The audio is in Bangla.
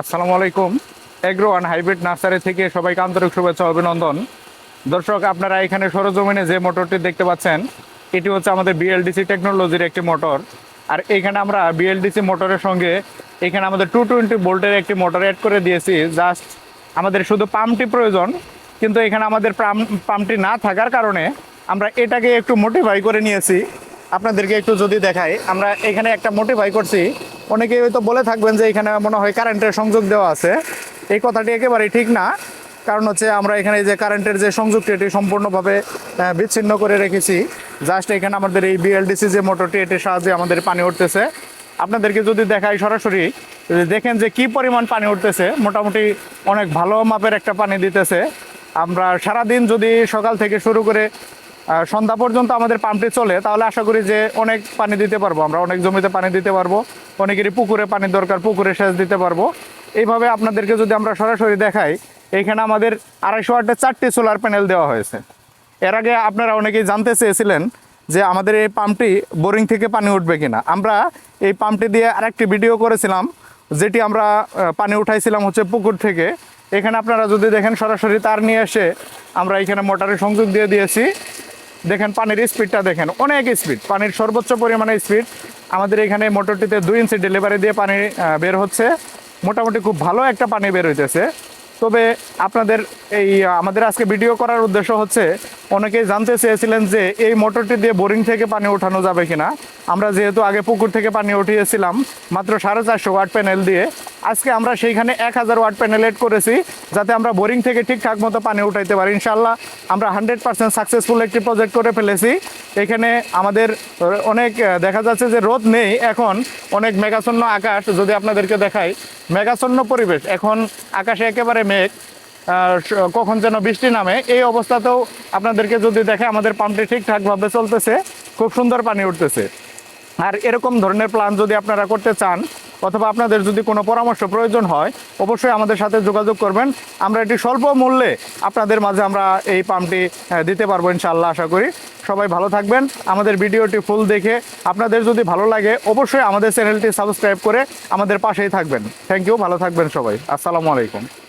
আসসালামু আলাইকুম। এগ্রো ওয়ান হাইব্রিড নার্সারি থেকে সবাইকে আন্তরিক শুভেচ্ছা অভিনন্দন। দর্শক, আপনারা এখানে সরজমিনে যে মোটরটি দেখতে পাচ্ছেন, এটি হচ্ছে আমাদের বিএলডিসি টেকনোলজির একটি মোটর। আর এখানে আমরা বিএলডিসি মোটরের সঙ্গে এখানে আমাদের টু টোয়েন্টি বোল্টের একটি মোটর অ্যাড করে দিয়েছি। জাস্ট আমাদের শুধু পাম্পটি প্রয়োজন, কিন্তু এখানে আমাদের পাম্প পাম্পটি না থাকার কারণে আমরা এটাকে একটু মোটিফাই করে নিয়েছি। আপনাদেরকে একটু যদি দেখাই, আমরা এখানে একটা মোটিফাই করছি। অনেকেই হয়তো বলে থাকবেন যে এখানে মনে হয় কারেন্টের সংযোগ দেওয়া আছে। এই কথাটি একেবারেই ঠিক না। কারণ হচ্ছে আমরা এখানে যে কারেন্টের যে সংযোগটি, এটি সম্পূর্ণভাবে বিচ্ছিন্ন করে রেখেছি। জাস্ট এখানে আমাদের এই বিএলডিসি যে মোটরটি, এটির সাহায্যে আমাদের পানি উঠতেছে। আপনাদেরকে যদি দেখাই সরাসরি দেখেন যে কি পরিমাণ পানি উঠতেছে, মোটামুটি অনেক ভালো মাপের একটা পানি দিতেছে। আমরা সারাদিন যদি সকাল থেকে শুরু করে সন্ধ্যা পর্যন্ত আমাদের পাম্পটি চলে, তাহলে আশা করি যে অনেক পানি দিতে পারব আমরা, অনেক জমিতে পানি দিতে পারব, অনেকেরই পুকুরে পানি দরকার, পুকুরে সেচ দিতে পারব। এইভাবে আপনাদেরকে যদি আমরা সরাসরি দেখাই এইখানে আমাদের আড়াইশো ওয়াটের চারটি সোলার প্যানেল দেওয়া হয়েছে। এর আগে আপনারা অনেকেই জানতে চেয়েছিলেন যে আমাদের এই পাম্পটি বোরিং থেকে পানি উঠবে কিনা। আমরা এই পাম্পটি দিয়ে আরেকটি ভিডিও করেছিলাম, যেটি আমরা পানি উঠাইছিলাম হচ্ছে পুকুর থেকে। এখানে আপনারা যদি দেখেন সরাসরি তার নিয়ে এসে আমরা এখানে মোটরের সংযোগ দিয়ে দিয়েছি। দেখেন, পানির স্পিডটা দেখেন, অনেক স্পিড, পানির সর্বোচ্চ পরিমাণে স্পিড। আমাদের এখানে মোটরটিতে দুই ইঞ্চি ডেলিভারি দিয়ে পানি বের হচ্ছে। মোটামুটি খুব ভালো একটা পানি বের হইতেছে। তবে আপনাদের এই আমাদের আজকে ভিডিও করার উদ্দেশ্য হচ্ছে, অনেকেই জানতে চেয়েছিলেন যে এই মোটরটি দিয়ে বোরিং থেকে পানি ওঠানো যাবে কিনা। আমরা যেহেতু আগে পুকুর থেকে পানি উঠিয়েছিলাম, মাত্র সাড়ে চারশো ওয়াট প্যানেল দিয়ে। আজকে আমরা সেইখানে এক হাজার ওয়াট প্যানেল এড করেছি, যাতে আমরা বোরিং থেকে ঠিকঠাক মতো পানি উঠাইতে পারি। ইনশাল্লাহ আমরা হান্ড্রেড পার্সেন্ট সাকসেসফুল একটি প্রজেক্ট করে ফেলেছি। এখানে আমাদের অনেক দেখা যাচ্ছে যে রোদ নেই এখন, অনেক মেঘাচ্ছন্ন আকাশ যদি আপনাদেরকে দেখাই। মেঘাচ্ছন্ন পরিবেশ, এখন আকাশে একেবারে মেঘ কখন যেন বৃষ্টি নামে, এই অবস্থাতেও আপনাদেরকে যদি দেখে আমাদের পাম্পটি ঠিকঠাকভাবে চলতেছে, খুব সুন্দর পানি উঠতেছে। আর এরকম ধরনের প্ল্যান যদি আপনারা করতে চান, অথবা আপনাদের যদি কোনো পরামর্শ প্রয়োজন হয়, অবশ্যই আমাদের সাথে যোগাযোগ করবেন। আমরা এটি স্বল্প মূল্যে আপনাদের মাঝে আমরা এই পাম্পটি দিতে পারব ইনশাআল্লাহ, আশা করি। সবাই ভালো থাকবেন। আমাদের ভিডিওটি ফুল দেখে আপনাদের যদি ভালো লাগে, অবশ্যই আমাদের চ্যানেলটি সাবস্ক্রাইব করে আমাদের পাশেই থাকবেন। থ্যাংক ইউ ভালো থাকবেন সবাই। আসসালামু আলাইকুম।